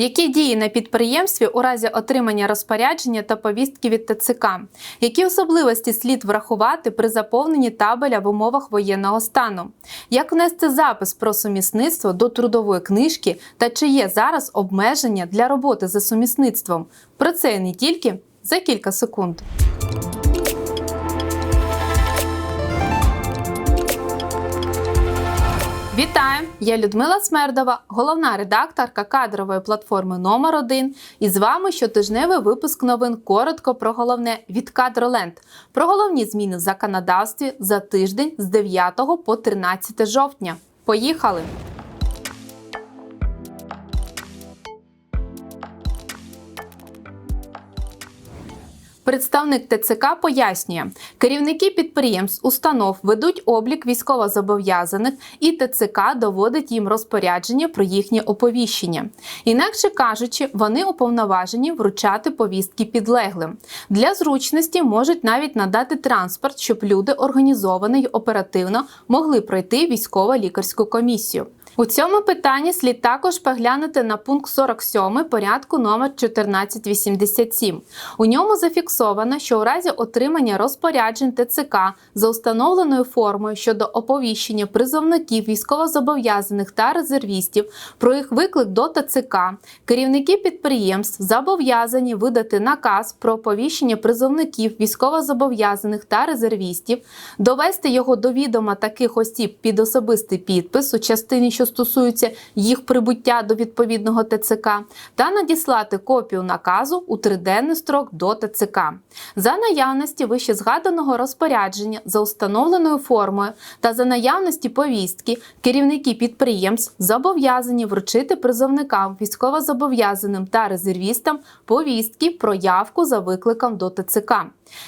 Які дії на підприємстві у разі отримання розпорядження та повістки від ТЦК? Які особливості слід врахувати при заповненні табеля в умовах воєнного стану? Як внести запис про сумісництво до трудової книжки та чи є зараз обмеження для роботи за сумісництвом? Про це не тільки за кілька секунд. Вітаю! Я Людмила Смердова, головна редакторка кадрової платформи номер 1 І з вами щотижневий випуск новин коротко про головне від Кадроленд. Про головні зміни в законодавстві за тиждень з 9 по 13 жовтня. Поїхали! Представник ТЦК пояснює, керівники підприємств, установ ведуть облік військовозобов'язаних, і ТЦК доводить їм розпорядження про їхнє оповіщення. Інакше кажучи, вони уповноважені вручати повістки підлеглим. Для зручності можуть навіть надати транспорт, щоб люди організовано й оперативно могли пройти військово-лікарську комісію. У цьому питанні слід також поглянути на пункт 47 порядку номер 1487. У ньому зафіксовано, що у разі отримання розпоряджень ТЦК за установленою формою щодо оповіщення призовників військовозобов'язаних та резервістів про їх виклик до ТЦК, керівники підприємств зобов'язані видати наказ про оповіщення призовників військовозобов'язаних та резервістів, довести його до відома таких осіб під особистий підпис у частині, що стосуються їх прибуття до відповідного ТЦК, та надіслати копію наказу у триденний строк до ТЦК. За наявності вище згаданого розпорядження за установленою формою та за наявності повістки керівники підприємств зобов'язані вручити призовникам військовозобов'язаним та резервістам повістки про явку за викликом до ТЦК.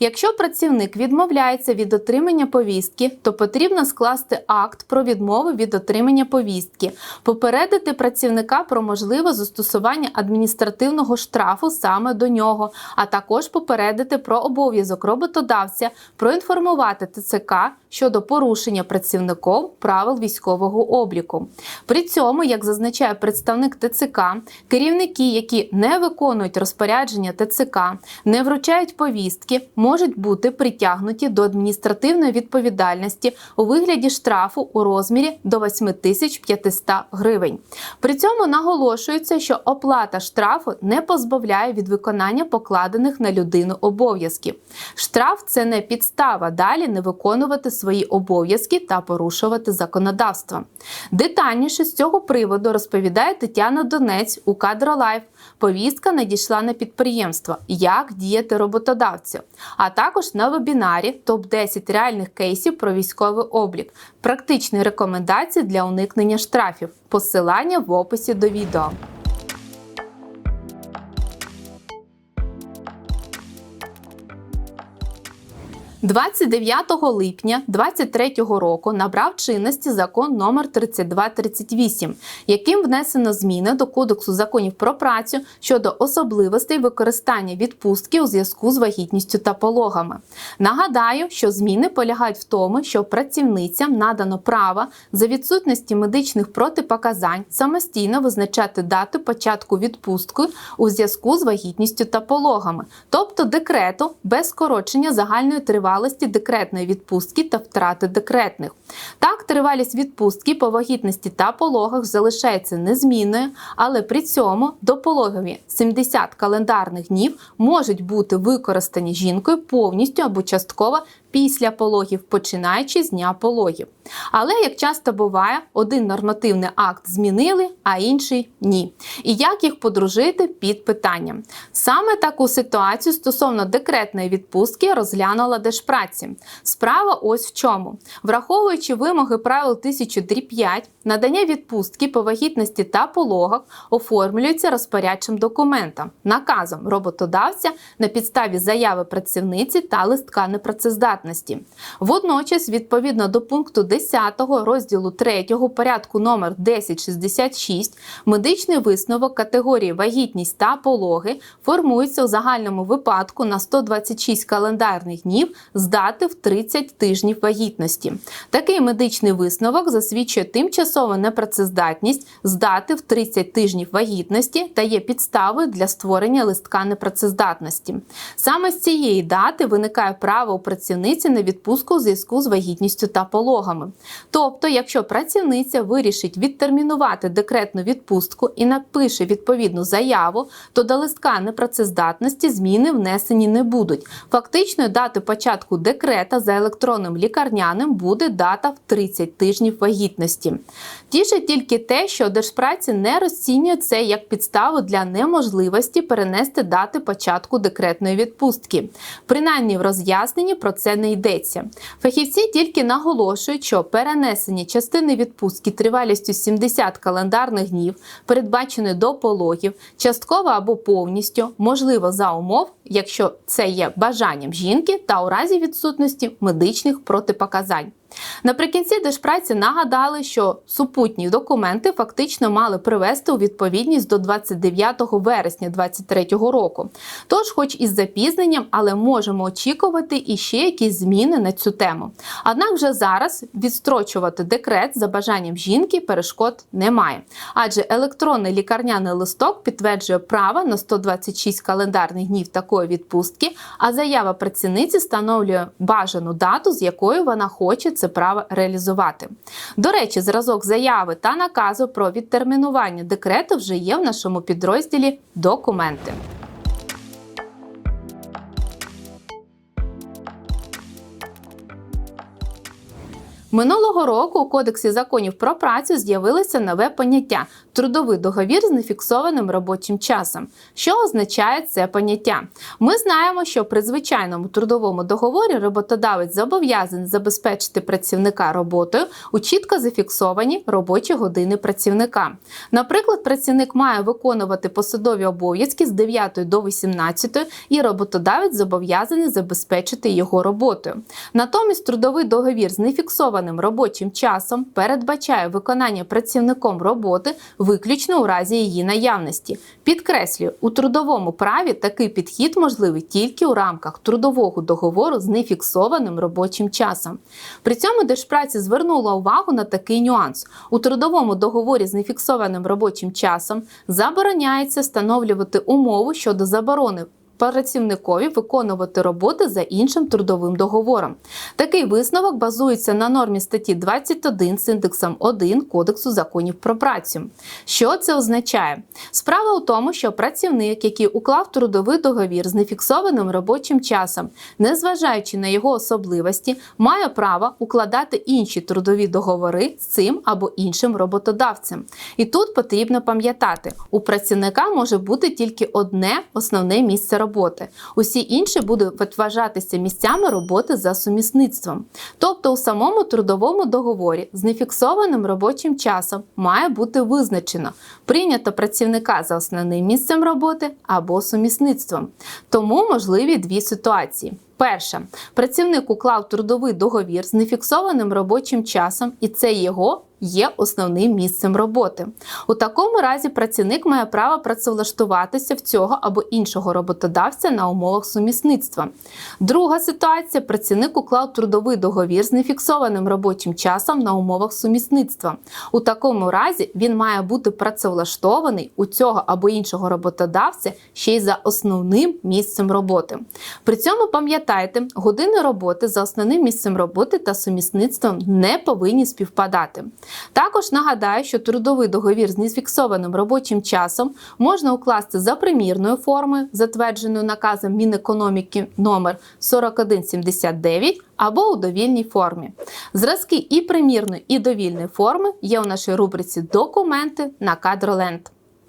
Якщо працівник відмовляється від отримання повістки, то потрібно скласти акт про відмову від отримання повістки, попередити працівника про можливе застосування адміністративного штрафу саме до нього, а також попередити про обов'язок роботодавця проінформувати ТЦК щодо порушення працівником правил військового обліку. При цьому, як зазначає представник ТЦК, керівники, які не виконують розпорядження ТЦК, не вручають повістки, можуть бути притягнуті до адміністративної відповідальності у вигляді штрафу у розмірі до 8500 гривень. При цьому наголошується, що оплата штрафу не позбавляє від виконання покладених на людину обов'язків. Штраф це не підстава далі не виконувати свої обов'язки та порушувати законодавство. Детальніше з цього приводу розповідає Тетяна Донець у Кадролайф. Повістка надійшла на підприємство, як діяти роботодавцю, а також на вебінарі топ 10 реальних кейсів про військовий облік, практичні рекомендації для уникнення штрафів. Посилання в описі до відео. 29 липня 2023 року набрав чинності закон номер 3238, яким внесено зміни до Кодексу законів про працю щодо особливостей використання відпустки у зв'язку з вагітністю та пологами. Нагадаю, що зміни полягають в тому, що працівницям надано право за відсутності медичних протипоказань самостійно визначати дату початку відпустки у зв'язку з вагітністю та пологами, тобто декрету без скорочення загальної тривалості тривалості декретної відпустки та втрати декретних. Так, тривалість відпустки по вагітності та пологах залишається незмінною, але при цьому до пологові 70 календарних днів можуть бути використані жінкою повністю або частково після пологів, починаючи з дня пологів. Але, як часто буває, один нормативний акт змінили, а інший ні. І як їх подружити під питанням. Саме таку ситуацію стосовно декретної відпустки розглянула Держпраці. Справа ось в чому. Враховуючи вимоги правил 1005, надання відпустки по вагітності та пологах оформлюється розпорядчим документом, наказом роботодавця на підставі заяви працівниці та листка непрацездатності непрацездатності. Водночас, відповідно до пункту 10 розділу 3 порядку номер 1066, медичний висновок категорії вагітність та пологи формується у загальному випадку на 126 календарних днів з дати в 30 тижнів вагітності. Такий медичний висновок засвідчує тимчасову непрацездатність з дати в 30 тижнів вагітності та є підставою для створення листка непрацездатності. Саме з цієї дати виникає право у працівниці на відпустку у зв'язку з вагітністю та пологами. Тобто, якщо працівниця вирішить відтермінувати декретну відпустку і напише відповідну заяву, то до листка непрацездатності зміни внесені не будуть. Фактичною датою початку декрета за електронним лікарняним буде дата в 30 тижнів вагітності. Тішить тільки те, що Держпраці не розцінює це як підставу для неможливості перенести дати початку декретної відпустки. Принаймні в роз'ясненні про це не йдеться. Фахівці тільки наголошують, що перенесення частини відпустки тривалістю 70 календарних днів, передбаченої до пологів, частково або повністю, можливо за умов, якщо це є бажанням жінки та у разі відсутності медичних протипоказань. Наприкінці Держпраці нагадали, що супутні документи фактично мали привести у відповідність до 29 вересня 2023 року. Тож, хоч із запізненням, але можемо очікувати і ще якісь зміни на цю тему. Однак вже зараз відстрочувати декрет за бажанням жінки перешкод немає, адже електронний лікарняний листок підтверджує право на 126 календарних днів такої відпустки, а заява працівниці встановлює бажану дату, з якою вона хоче це право реалізувати. До речі, зразок заяви та наказу про відтермінування декрету вже є в нашому підрозділі документи. Минулого року у Кодексі законів про працю з'явилося нове поняття трудовий договір з нефіксованим робочим часом. Що означає це поняття? Ми знаємо, що при звичайному трудовому договорі роботодавець зобов'язаний забезпечити працівника роботою у чітко зафіксовані робочі години працівника. Наприклад, працівник має виконувати посадові обов'язки з 9 до 18 і роботодавець зобов'язаний забезпечити його роботою. Натомість трудовий договір з нефіксованим робочим часом передбачає виконання працівником роботи виключно у разі її наявності. Підкреслюю, у трудовому праві такий підхід можливий тільки у рамках трудового договору з нефіксованим робочим часом. При цьому Держпраці звернула увагу на такий нюанс: у трудовому договорі з нефіксованим робочим часом забороняється встановлювати умову щодо заборони працівникові виконувати роботи за іншим трудовим договором. Такий висновок базується на нормі статті 21 з індексом 1 Кодексу законів про працю. Що це означає? Справа у тому, що працівник, який уклав трудовий договір з нефіксованим робочим часом, незважаючи на його особливості, має право укладати інші трудові договори з цим або іншим роботодавцем. І тут потрібно пам'ятати, у працівника може бути тільки одне основне місце роботи роботи. Усі інші будуть вважатися місцями роботи за сумісництвом. Тобто у самому трудовому договорі з нефіксованим робочим часом має бути визначено прийнято працівника за основним місцем роботи або сумісництвом. Тому можливі дві ситуації. Перше, працівник уклав трудовий договір з нефіксованим робочим часом, і це його є основним місцем роботи. У такому разі працівник має право працевлаштуватися в цього або іншого роботодавця на умовах сумісництва. Друга ситуація: працівник уклав трудовий договір з нефіксованим робочим часом на умовах сумісництва. У такому разі він має бути працевлаштований у цього або іншого роботодавця ще й за основним місцем роботи. При цьому пам'ятайте, години роботи за основним місцем роботи та сумісництвом не повинні співпадати. Також нагадаю, що трудовий договір з нефіксованим робочим часом можна укласти за примірною формою, затвердженою наказом Мінекономіки номер 4179 або у довільній формі. Зразки і примірної, і довільної форми є у нашій рубриці Документи на кадроленд.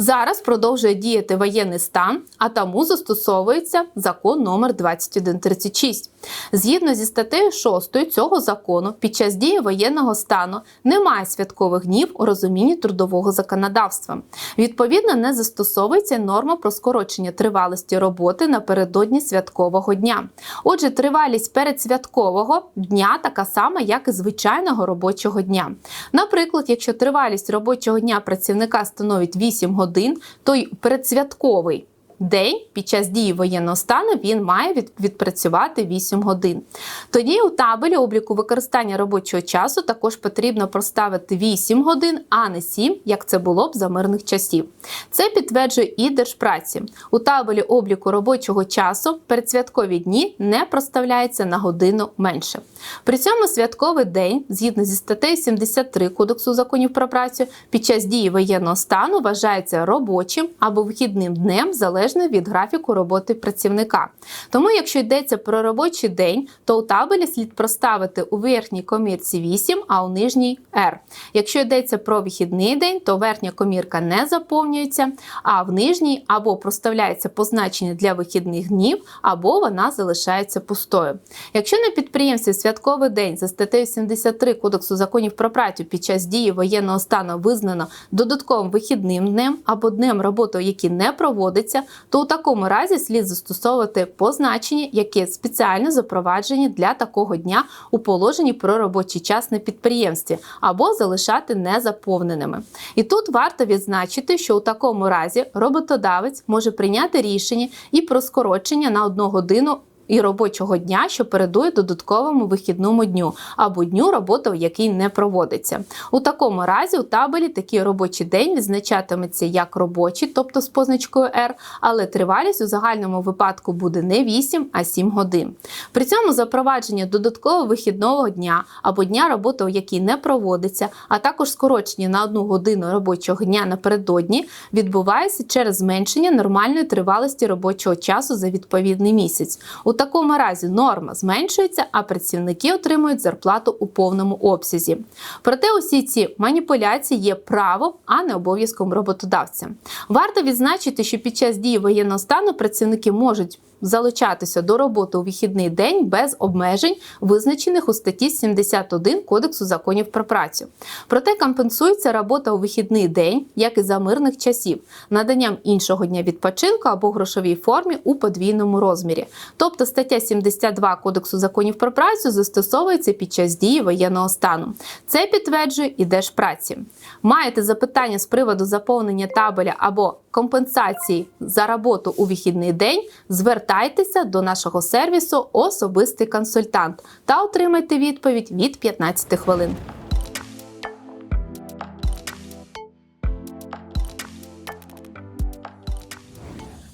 Зараз продовжує діяти воєнний стан, а тому застосовується закон номер 2136. Згідно зі статтею 6 цього закону, під час дії воєнного стану немає святкових днів у розумінні трудового законодавства. Відповідно, не застосовується норма про скорочення тривалості роботи напередодні святкового дня. Отже, тривалість передсвяткового дня така сама, як і звичайного робочого дня. Наприклад, якщо тривалість робочого дня працівника становить 8 годин, то й передсвятковий день під час дії воєнного стану він має відпрацювати 8 годин. Тоді у табелі обліку використання робочого часу також потрібно проставити 8 годин, а не 7, як це було б за мирних часів. Це підтверджує і Держпраці. У табелі обліку робочого часу передсвяткові дні не проставляється на годину менше. При цьому святковий день, згідно зі статтею 73 Кодексу законів про працю, під час дії воєнного стану вважається робочим або вихідним днем залежно від графіку роботи працівника. Тому, якщо йдеться про робочий день, то у табелі слід проставити у верхній комірці 8, а у нижній R. Якщо йдеться про вихідний день, то верхня комірка не заповнюється, а в нижній або проставляється позначення для вихідних днів, або вона залишається пустою. Якщо на підприємстві святковий день за статтею 73 Кодексу законів про працю під час дії воєнного стану визнано додатковим вихідним днем або днем роботи, який не проводиться, то у такому разі слід застосовувати позначення, які спеціально запроваджені для такого дня у положенні про робочий час на підприємстві, або залишати незаповненими. І тут варто відзначити, що у такому разі роботодавець може прийняти рішення і про скорочення на одну годину і робочого дня, що передує додатковому вихідному дню або дню роботи, в який не проводиться. У такому разі у табелі такий робочий день відзначатиметься як робочий, тобто з позначкою R, але тривалість у загальному випадку буде не 8, а 7 годин. При цьому запровадження додаткового вихідного дня або дня роботи, у якій не проводиться, а також скорочення на одну годину робочого дня напередодні відбувається через зменшення нормальної тривалості робочого часу за відповідний місяць. У такому разі норма зменшується, а працівники отримують зарплату у повному обсязі. Проте усі ці маніпуляції є правом, а не обов'язком роботодавця. Варто відзначити, що під час дії воєнного стану працівники можуть залучатися до роботи у вихідний день без обмежень, визначених у статті 71 Кодексу законів про працю. Проте компенсується робота у вихідний день, як і за мирних часів, наданням іншого дня відпочинку або грошовій формі у подвійному розмірі. Тобто стаття 72 Кодексу законів про працю застосовується під час дії воєнного стану. Це підтверджує і Держпраці. Маєте запитання з приводу заповнення табеля або компенсації за роботу у вихідний день, звертайтеся до нашого сервісу Особистий консультант та отримайте відповідь від 15 хвилин.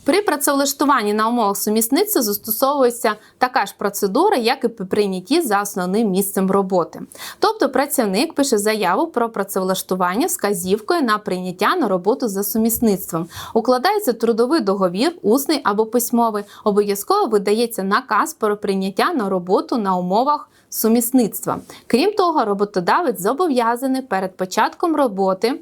При працевлаштуванні на умовах сумісництва застосовується така ж процедура, як і при прийнятті за основним місцем роботи. Тобто працівник пише заяву про працевлаштування з казівкою на прийняття на роботу за сумісництвом. Укладається трудовий договір, усний або письмовий. Обов'язково видається наказ про прийняття на роботу на умовах. Сумісництва. Крім того, роботодавець зобов'язаний перед початком роботи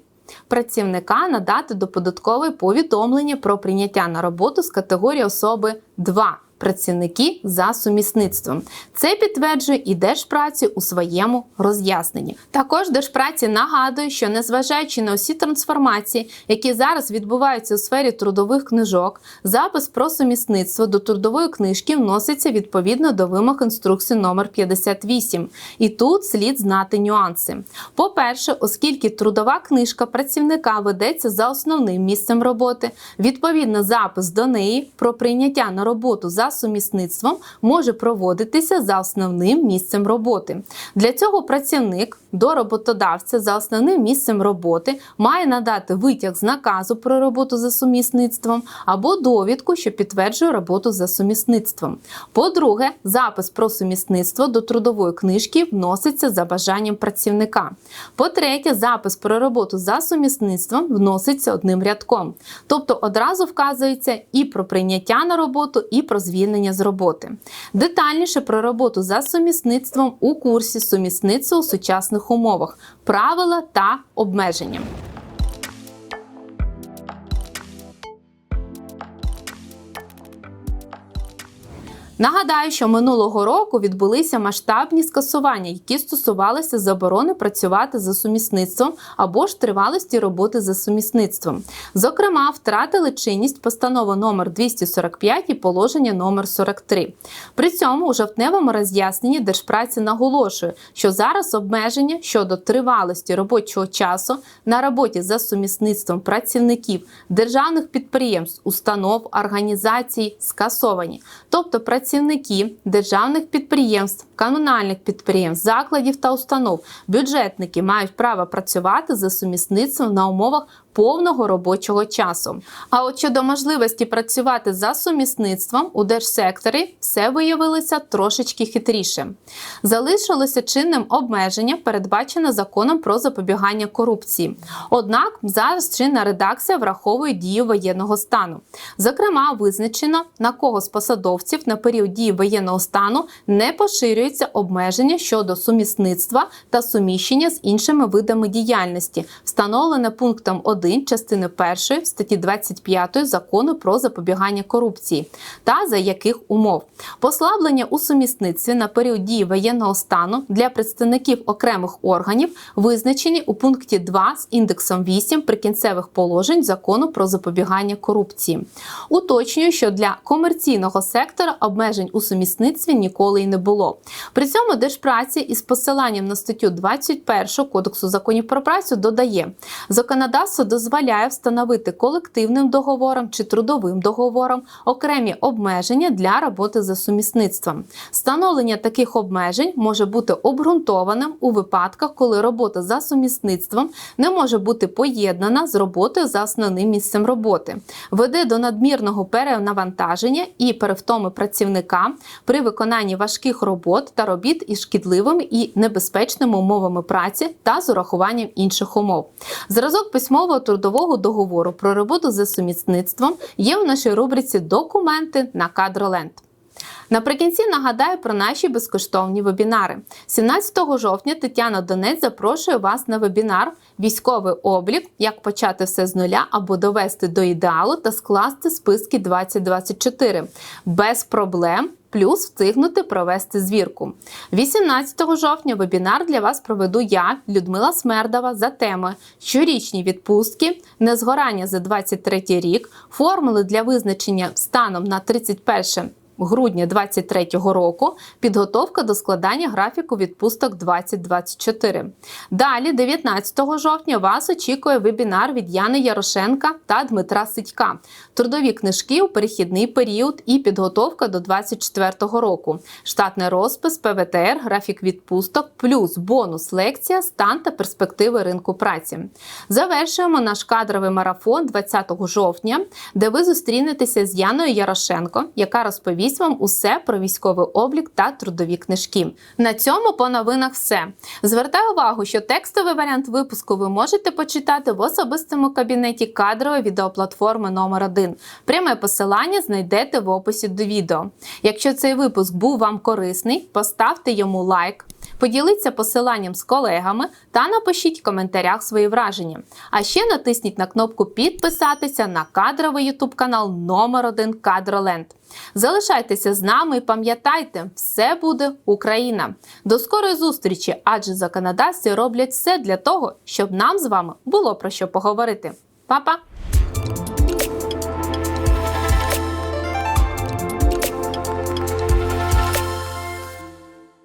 працівника надати до податкової повідомлення про прийняття на роботу з категорії особи 2 працівники за сумісництвом. Це підтверджує і Держпраці у своєму роз'ясненні. Також Держпраці нагадує, що незважаючи на усі трансформації, які зараз відбуваються у сфері трудових книжок, запис про сумісництво до трудової книжки вноситься відповідно до вимог інструкції номер 58. І тут слід знати нюанси. По-перше, оскільки трудова книжка працівника ведеться за основним місцем роботи, відповідно запис до неї про прийняття на роботу за за сумісництвом може проводитися за основним місцем роботи. Для цього працівник до роботодавця за основним місцем роботи має надати витяг з наказу про роботу за сумісництвом або довідку, що підтверджує роботу за сумісництвом. По-друге, запис про сумісництво до трудової книжки вноситься за бажанням працівника. По-третє, запис про роботу за сумісництвом вноситься одним рядком, тобто одразу вказується і про прийняття на роботу, і про звільнення з роботи. Детальніше про роботу за сумісництвом у курсі сумісництво у сучасних умовах, правила та обмеження. Нагадаю, що минулого року відбулися масштабні скасування, які стосувалися заборони працювати за сумісництвом або ж тривалості роботи за сумісництвом. Зокрема, втратили чинність постанова номер 245 і положення номер 43. При цьому у жовтневому роз'ясненні Держпраці наголошує, що зараз обмеження щодо тривалості робочого часу на роботі за сумісництвом працівників державних підприємств, установ, організацій скасовані, тобто працівники державних підприємств, комунальних підприємств, закладів та установ, бюджетники мають право працювати за сумісництвом на умовах повного робочого часу. А от щодо можливості працювати за сумісництвом у держсекторі, все виявилося трошечки хитріше. Залишилося чинним обмеження, передбачене законом про запобігання корупції. Однак зараз чинна редакція враховує дію воєнного стану. Зокрема, визначено на кого з посадовців на період дії воєнного стану не поширюється обмеження щодо сумісництва та суміщення з іншими видами діяльності, встановлене пунктом 1 частини 1 статті 25 закону про запобігання корупції та за яких умов послаблення у сумісництві на період дії воєнного стану для представників окремих органів визначені у пункті 2 з індексом 8 прикінцевих положень закону про запобігання корупції. Уточнюю, що для комерційного сектора обмежень у сумісництві ніколи й не було. При цьому Держпраці із посиланням на статтю 21 Кодексу законів про працю додає законодавство дозволяє встановити колективним договором чи трудовим договором окремі обмеження для роботи за сумісництвом. Встановлення таких обмежень може бути обґрунтованим у випадках, коли робота за сумісництвом не може бути поєднана з роботою за основним місцем роботи, веде до надмірного перенавантаження і перевтоми працівника при виконанні важких робот та робіт із шкідливими і небезпечними умовами праці та з урахуванням інших умов. Зразок письмового трудового договору про роботу за сумісництвом є в нашій рубриці Документи на кадроленд. Наприкінці нагадаю про наші безкоштовні вебінари. 17 жовтня Тетяна Донець запрошує вас на вебінар Військовий облік, як почати все з нуля або довести до ідеалу та скласти списки 2024 без проблем. Плюс встигнути провести звірку. 18 жовтня вебінар для вас проведу я, Людмила Смердова, за темою щорічні відпустки, незгорання за 23 рік, формули для визначення станом на 31 грудня 2023 року підготовка до складання графіку відпусток 2024. Далі, 19 жовтня, вас очікує вебінар від Яни Ярошенка та Дмитра Сидька. Трудові книжки у перехідний період і підготовка до 2024 року. Штатний розпис, ПВТР, графік відпусток, плюс бонус лекція, стан та перспективи ринку праці. Завершуємо наш кадровий марафон 20 жовтня, де ви зустрінетеся з Яною Ярошенко, яка розповість розповість вам усе про військовий облік та трудові книжки. На цьому по новинах все. Звертаю увагу, що текстовий варіант випуску ви можете почитати в особистому кабінеті кадрової відеоплатформи номер 1 Пряме посилання знайдете в описі до відео. Якщо цей випуск був вам корисний, поставте йому лайк. Поділіться посиланням з колегами та напишіть в коментарях свої враження. А ще натисніть на кнопку підписатися на кадровий ютуб канал номер 1 Кадроленд. Залишайтеся з нами і пам'ятайте, все буде Україна. До скорої зустрічі, адже законодавці роблять все для того, щоб нам з вами було про що поговорити. Па-па!